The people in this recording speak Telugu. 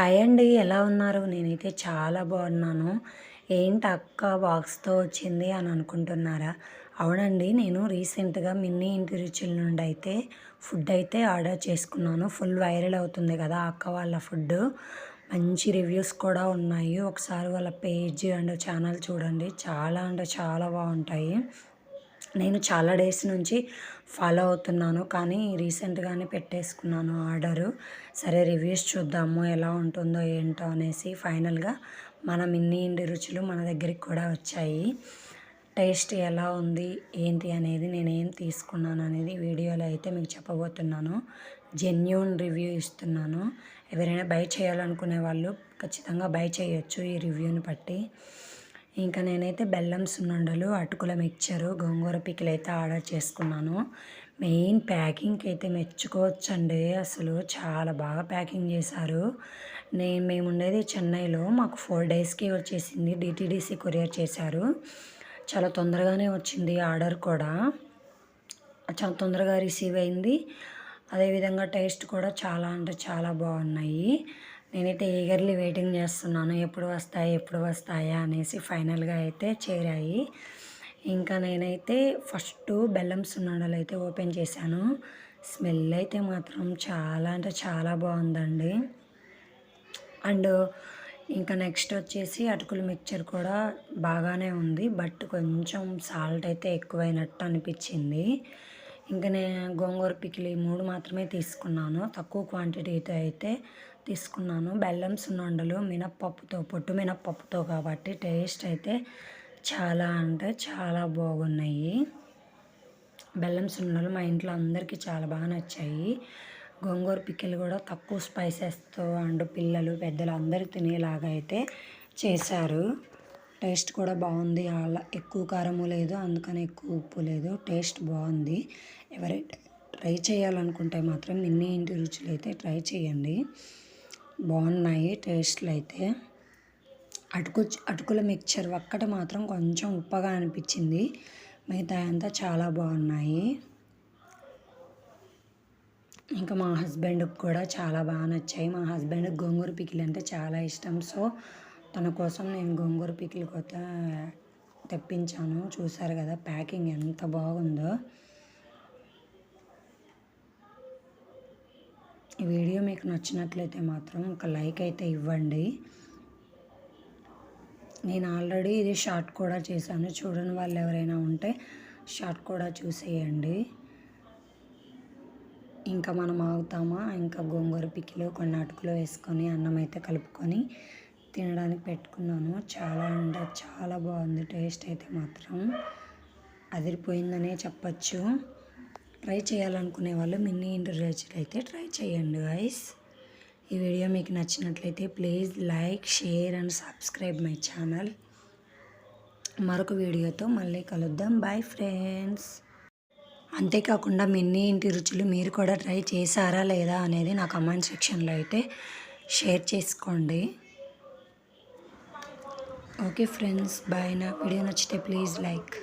హాయ్ అండి ఎలా ఉన్నారు? నేనైతే చాలా బాగున్నాను. ఏంటి అక్క బాక్స్తో వచ్చింది అని అనుకుంటున్నారా? అవునండి నేను రీసెంట్గా మిన్నీ ఇంటి రుచుల నుండి అయితే ఫుడ్ అయితే ఆర్డర్ చేసుకున్నాను. ఫుల్ వైరల్ అవుతుంది కదా అక్క వాళ్ళ ఫుడ్ మంచి రివ్యూస్ కూడా ఉన్నాయి. ఒకసారి వాళ్ళ పేజ్ అండ్ ఛానల్ చూడండి. చాలా అంటే చాలా బాగుంటాయి. నేను చాలా డేస్ నుంచి ఫాలో అవుతున్నాను. కానీ రీసెంట్గానే పెట్టేసుకున్నాను ఆర్డరు. సరే రివ్యూస్ చూద్దాము ఎలా ఉంటుందో ఏంటో అనేసి ఫైనల్గా మన మిన్ని ఇండి రుచులు మన దగ్గరికి కూడా వచ్చాయి. టేస్ట్ ఎలా ఉంది ఏంటి అనేది నేను ఏం తీసుకున్నాను అనేది వీడియోలో అయితే మీకు చెప్పబోతున్నాను. జెన్యున్ రివ్యూ ఇస్తున్నాను. ఎవరైనా బై చేయాలనుకునే వాళ్ళు ఖచ్చితంగా బై చేయొచ్చు ఈ రివ్యూని బట్టి. ఇంకా నేనైతే బెల్లం సున్నుండలు అటుకుల మిక్చరు గోంగూర పికిలు అయితే ఆర్డర్ చేసుకున్నాను. మెయిన్ ప్యాకింగ్కి అయితే మెచ్చుకోవచ్చండి. అసలు చాలా బాగా ప్యాకింగ్ చేశారు. నేను మేము ఉండేది చెన్నైలో. మాకు ఫోర్ డేస్కి వచ్చేసింది. డిటీడీసీ కొరియర్ చేశారు. చాలా తొందరగానే వచ్చింది ఆర్డర్ కూడా. చాలా తొందరగా రిసీవ్ అయింది. అదేవిధంగా టేస్ట్ కూడా చాలా అంటే చాలా బాగున్నాయి. నేనైతే ఈగర్లీ వెయిటింగ్ చేస్తున్నాను ఎప్పుడు వస్తాయి ఎప్పుడు వస్తాయా అనేసి ఫైనల్గా అయితే చేరాయి. ఇంకా నేనైతే ఫస్ట్ బెల్లం సున్నాడలు అయితే ఓపెన్ చేశాను. స్మెల్ అయితే మాత్రం చాలా అంటే చాలా బాగుందండి. అండ్ ఇంకా నెక్స్ట్ వచ్చేసి అటుకుల మిక్చర్ కూడా బాగానే ఉంది బట్ కొంచెం సాల్ట్ అయితే ఎక్కువైనట్టు అనిపించింది. ఇంకా నేను గోంగూర పికిలి మూడు మాత్రమే తీసుకున్నాను. తక్కువ క్వాంటిటీతో అయితే తీసుకున్నాను. బెల్లం సున్నుండలు మినప్పప్పుతో పొట్టు మినప్పప్పుతో కాబట్టి టేస్ట్ అయితే చాలా అంటే చాలా బాగున్నాయి. బెల్లం సున్నుండలు మా ఇంట్లో అందరికీ చాలా బాగా నచ్చాయి. గోంగూర పిక్కలు కూడా తక్కువ స్పైసెస్తో అండ్ పిల్లలు పెద్దలు అందరూ తినేలాగా అయితే చేశారు. టేస్ట్ కూడా బాగుంది. అలా ఎక్కువ కారము లేదు అందుకని ఎక్కువ ఉప్పు లేదు. టేస్ట్ బాగుంది. ఎవరైతే ట్రై చేయాలనుకుంటే మాత్రం మిన్నీ ఇంటి రుచులు అయితే ట్రై చేయండి. బాగున్నాయి టేస్ట్లు అయితే అటుకు అటుకుల మిక్చర్ ఒక్కటి మాత్రం కొంచెం ఉప్పగా అనిపించింది. మిగతా అంతా చాలా బాగున్నాయి. ఇంకా మా హస్బెండ్కి కూడా చాలా బాగా నచ్చాయి. మా హస్బెండ్కి గోంగూర పికిల్ అంటే చాలా ఇష్టం. సో తన కోసం నేను గోంగూర పికిల్ కొత్త తెప్పించాను. చూసారు కదా ప్యాకింగ్ ఎంత బాగుందో. ఈ వీడియో మీకు నచ్చినట్లయితే మాత్రం ఒక లైక్ అయితే ఇవ్వండి. నేను ఆల్రెడీ ఇది షార్ట్ కూడా చేశాను. చూడని వాళ్ళు ఎవరైనా ఉంటే షార్ట్ కూడా చూసేయండి. ఇంకా మనం ఆగుతామా? ఇంకా గోంగూర పిక్కిలో కొన్ని అటుకులు వేసుకొని అన్నం అయితే కలుపుకొని తినడానికి పెట్టుకున్నాను. చాలా అంటే చాలా బాగుంది. టేస్ట్ అయితే మాత్రం అదిరిపోయిందనే చెప్పచ్చు. ట్రై చేయాలనుకునే వాళ్ళు మినీ ఇంటర్ అయితే ట్రై చేయండి గైస్ ఈ వీడియో మీకు నచ్చినట్లయితే please like share and subscribe my channel. మరొక వీడియోతో మళ్ళీ కలుద్దాం. బాయ్ ఫ్రెండ్స్ అంతేకాకుండా మిన్నీ ఇంటి రుచులు మీరు కూడా ట్రై చేశారా లేదా అనేది నా కమెంట్ సెక్షన్లో అయితే షేర్ చేసుకోండి. Okay friends bye. నా వీడియో నచ్చితే ప్లీజ్ లైక్.